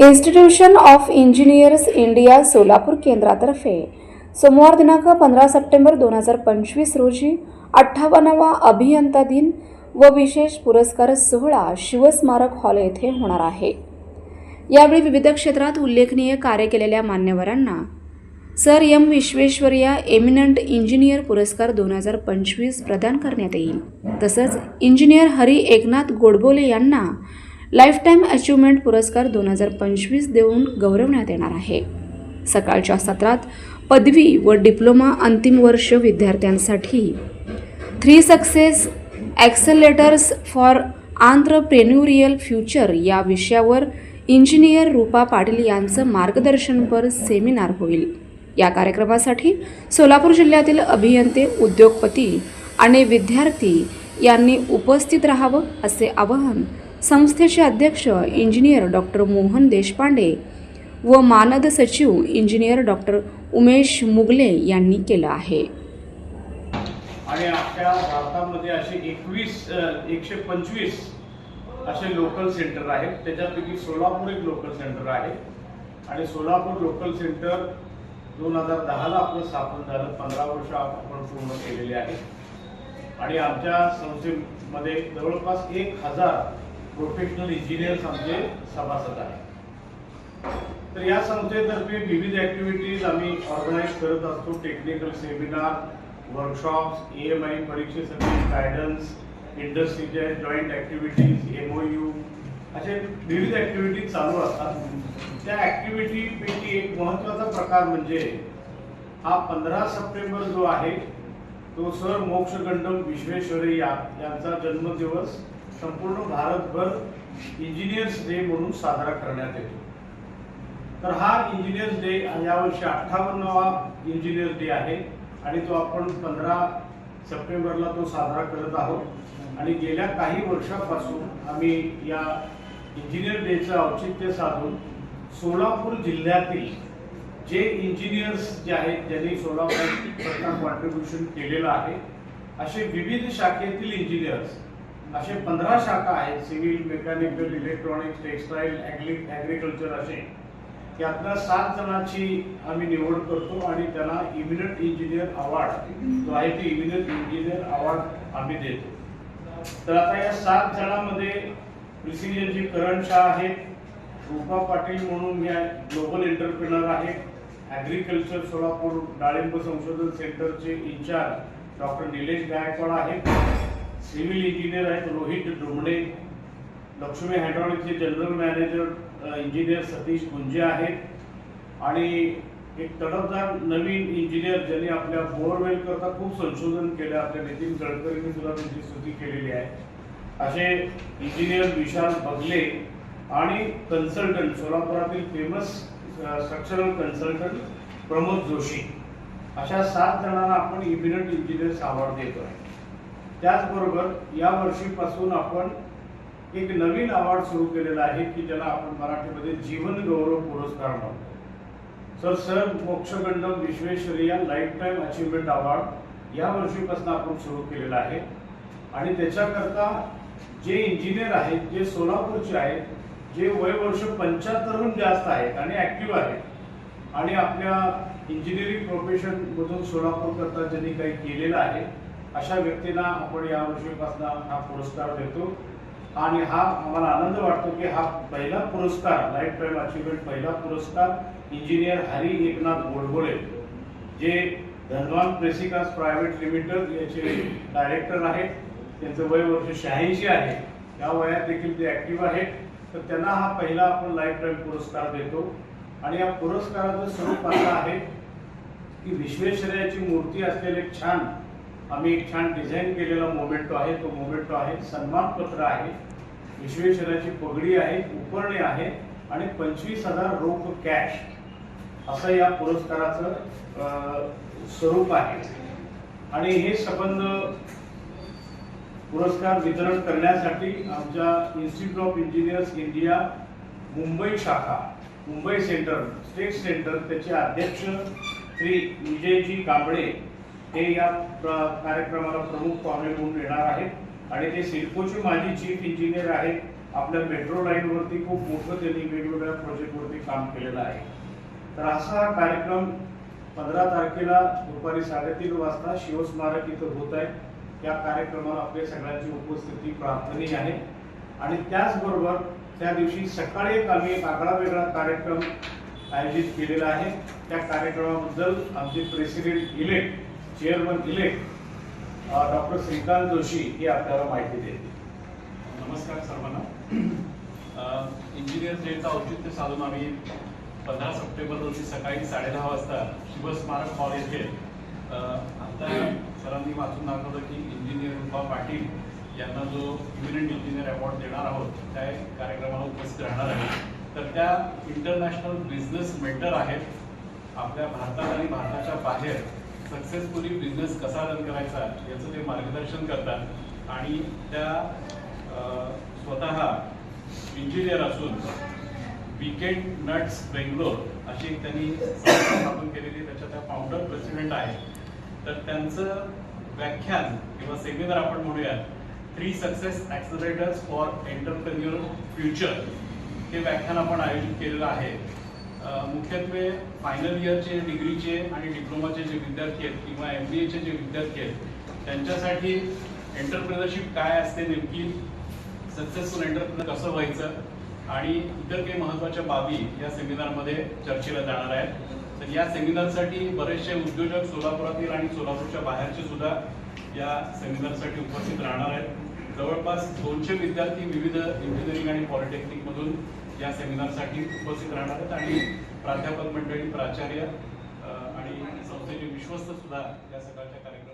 Institution of engineers India Solapur केंद्रातर्फे सोमवार दिनांक पंधरा सप्टेंबर दोन हजार पंचवीस रोजी अठ्ठावन्नावा अभियंता दिन व विशेष पुरस्कार सोहळा शिवस्मारक हॉल येथे होणार आहे. यावेळी विविध क्षेत्रात उल्लेखनीय कार्य केलेल्या मान्यवरांना sir M Visvesvaraya eminent engineer पुरस्कार दोन हजार पंचवीस प्रदान करण्यात येईल. तसंच इंजिनियर हरी एकनाथ गोडबोले यांना लाईफटाईम अचिव्हमेंट पुरस्कार दोन हजार पंचवीस देऊन गौरवण्यात येणार आहे. सकाळच्या सत्रात पदवी व डिप्लोमा अंतिम वर्ष विद्यार्थ्यांसाठी three success accelerators for entrepreneurial future या विषयावर इंजिनियर रूपा पाटील यांचं मार्गदर्शनपर सेमिनार होईल. या कार्यक्रमासाठी सोलापूर जिल्ह्यातील अभियंते उद्योगपती आणि विद्यार्थी यांनी उपस्थित राहावं असे आवाहन संस्थेचे अध्यक्ष इंजिनियर डॉक्टर मोहन देशपांडे व मानद सचिव इंजिनियर डॉक्टर उमेश मुगले यांनी केलं आहे. आणि आपल्या भारतामध्ये असे एकवीस एकशे पंचवीस असे लोकल सेंटर आहेत. त्याच्यापैकी सोलापूर एक लोकल सेंटर आहे. आणि सोलापूर लोकल सेंटर दोन हजार दहाला आपलं स्थापन झालं. पंधरा वर्ष आपण पूर्ण केलेले आहे आणि आमच्या संस्थेमध्ये जवळपास एक हजार प्रोफेशनल इंजिनियर्स आमचे सभासद आहेत. तर या संस्थेतर्फे विविध ॲक्टिव्हिटीज आम्ही ऑर्गनाईज करत असतो. Technical seminar workshops E M I परीक्षेसाठी guidance इंडस्ट्रीचे joint activities M O U असे विविध ऍक्टिव्हिटी चालू असतात. त्या ॲक्टिव्हिटीपैकी एक महत्त्वाचा प्रकार म्हणजे हा पंधरा सप्टेंबर जो आहे तो सर मोक्षगंडम विश्वेश्वरय्या यांचा जन्मदिवस संपूर्ण भारतभर इंजिनियर्स डे म्हणून साजरा करण्यात येतो. तर हा इंजिनियर्स डे यावर्षी अठ्ठावन्नवा इंजिनियर्स डे आहे आणि तो आपण पंधरा सप्टेंबरला तो साजरा करत आहोत. आणि गेल्या काही वर्षापासून आम्ही या इंजिनियर डेचं औचित्य साधून सोलापूर जिल्ह्यातील जे इंजिनियर्स जे आहेत ज्यांनी सोलापूर कॉन्ट्रीब्युशन केलेलं आहे असे विविध शाखेतील इंजिनियर्स असे पंधरा शाखा आहेत civil mechanical electronics textile agriculture असे. यातल्या सात जणांची आम्ही निवड करतो आणि त्यांना इमिनंट इंजिनियर अवॉर्ड जो आहे ते इमिनंट इंजिनियर अवॉर्ड आम्ही देतो. तर आता या सात जणांमध्ये प्रिसिजन जी करण शाह आहेत रूपा पाटील म्हणून या ग्लोबल एंटरप्रिनर आहेत ॲग्रिकल्चर सोलापूर डाळिंब संशोधन सेंटरचे इन्चार्ज डॉक्टर निलेश गायकवाड आहेत सिव्हिल इंजिनियर आहेत Rohit Domde Laxmi हायड्रॉलिकचे general manager engineer Satish Gunje आहेत. आणि एक तडफदार नवीन इंजिनियर ज्यांनी आपल्या बोअरवेल करता खूप संशोधन केलं आपल्या नितीन गडकरींनी सुद्धा त्यांची स्तुती केलेली आहे. असे इंजिनियर विशाल बगले आणि consultant सोलापुरातील famous structural consultant Pramod Joshi. अशा सात जणांना आपण इमिनंट इंजिनियर्स अवॉर्ड देतो आहे त्याचबरोबर या वर्षीपासून आपण एक नवीन अवॉर्ड सुरू केलेला आहे की ज्याला आपण मराठीमध्ये जीवन गौरव पुरस्कार म्हणतो. Sir sir Mokshagundam Visvesvaraya lifetime achievement award या वर्षीपासून आपण सुरू केलेला आहे. आणि त्याच्याकरता जे इंजिनियर आहेत जे सोलापूरचे आहेत जे वय वर्ष पंच्याहत्तरहून जास्त आहेत आणि ॲक्टिव्ह आहेत आणि आपल्या इंजिनिअरिंग प्रोफेशनमधून सोलापूर करता ज्यांनी काही केलेलं आहे अशा व्यक्तींना आपण या वर्षीपासून हा पुरस्कार देतो. आणि हा आम्हाला आनंद वाटतो की हा पहिला पुरस्कार लाईफ टाईम अचिव्हमेंट पहिला पुरस्कार इंजिनियर हरी एकनाथ गोडबोले जे धनवान प्रेसिकास प्रायव्हेट लिमिटेड याचे डायरेक्टर आहेत. त्यांचं वय वर्ष शहाऐंशी आहे. या वयात देखील ते ॲक्टिव्ह आहेत. तर त्यांना हा पहिला आपण लाईफ टाईम पुरस्कार देतो. आणि या पुरस्काराचं स्वरूप असं आहे की विश्वेश्वरयाची मूर्ती असलेले एक छान आम्ही एक छान डिझाईन केलेला मोमेंटो आहे. तो मोमेंटो आहे सन्मानपत्र आहे. विश्वेश्वराची पगडी आहे उपरणे आहे आणि पंचवीस हजार रोख कॅश असं या पुरस्काराचं स्वरूप आहे. आणि हे संबंध पुरस्कार वितरण करण्यासाठी आमच्या institute of engineers India Mumbai शाखा मुंबई सेंटर स्टेट सेंटर त्याचे अध्यक्ष श्री विजयजी कांबळे हे या प्र- कार्यक्रमाला प्रमुख पाहुणे म्हणून येणार आहेत. आणि ते सिडकोचे माजी चीफ इंजिनियर आहेत. आपल्या मेट्रो लाईनवरती खूप मोठं त्यांनी वेगवेगळ्या प्रोजेक्टवरती काम केलेलं आहे. तर असा हा कार्यक्रम पंधरा तारखेला दुपारी साडेतीन वाजता शिवस्मारक इथं होत आहे. या कार्यक्रमाला आपल्या सगळ्यांची उपस्थिती प्रार्थनीय आहे. आणि त्याचबरोबर त्या दिवशी सकाळी एक आम्ही एक आगळा वेगळा कार्यक्रम आयोजित केलेला आहे. त्या कार्यक्रमाबद्दल आमचे president elect chairman elect doctor Shrikant Joshi हे आपल्याला माहिती देते नमस्कार सर्वांना. इंजिनियर्स डेचा औचित्य साधून आम्ही पंधरा सप्टेंबर रोजी सकाळी साडेदहा वाजता शिवस्मारक हॉल येथे आता सरांनी वाचून दाखवलं की इंजिनियर रुपा पाटील यांना जो इमिनंट इंजिनियर अवॉर्ड देणार आहोत त्या कार्यक्रमाला उपस्थित राहणार आहे. तर त्या इंटरनॅशनल बिझनेस मेंटर आहेत. आपल्या भारतात आणि भारताच्या बाहेर सक्सेसफुली बिझनेस कसा रन करायचा याचं ते मार्गदर्शन करतात. आणि त्या स्वतः इंजिनियर असून विकेंड नट्स बेंगलोर अशी एक त्यांनी स्थापन केलेली त्याच्या त्या फाउंडर प्रेसिडेंट आहेत तर त्यांचं व्याख्यान किंवा सेमिनार आपण म्हणूयात three success accelerators for entrepreneur future हे व्याख्यान आपण आयोजित केलेलं आहे. मुख्यत्वे फायनल इयरचे डिग्रीचे आणि डिप्लोमाचे जे विद्यार्थी आहेत किंवा एम बी एचे जे विद्यार्थी आहेत त्यांच्यासाठी एंटरप्रेनरशिप काय असते नेमकी सक्सेसफुल एंटरप्रेनर कसं व्हायचं आणि इतर काही महत्त्वाच्या बाबी या सेमिनारमध्ये चर्चेला जाणार आहेत. तर या सेमिनारसाठी बरेचसे उद्योजक सोलापुरातील आणि सोलापूरच्या बाहेरचे सुद्धा या सेमिनारसाठी उपस्थित राहणार आहेत. जवळपास दोनशे विद्यार्थी विविध इंजिनिअरिंग आणि पॉलिटेक्निकमधून या सेमिनारसाठी उपस्थित राहणार आहेत आणि प्राध्यापक मंडळी प्राचार्य आणि संस्थेचे विश्वस्त सुद्धा या सकाळच्या कार्यक्रमात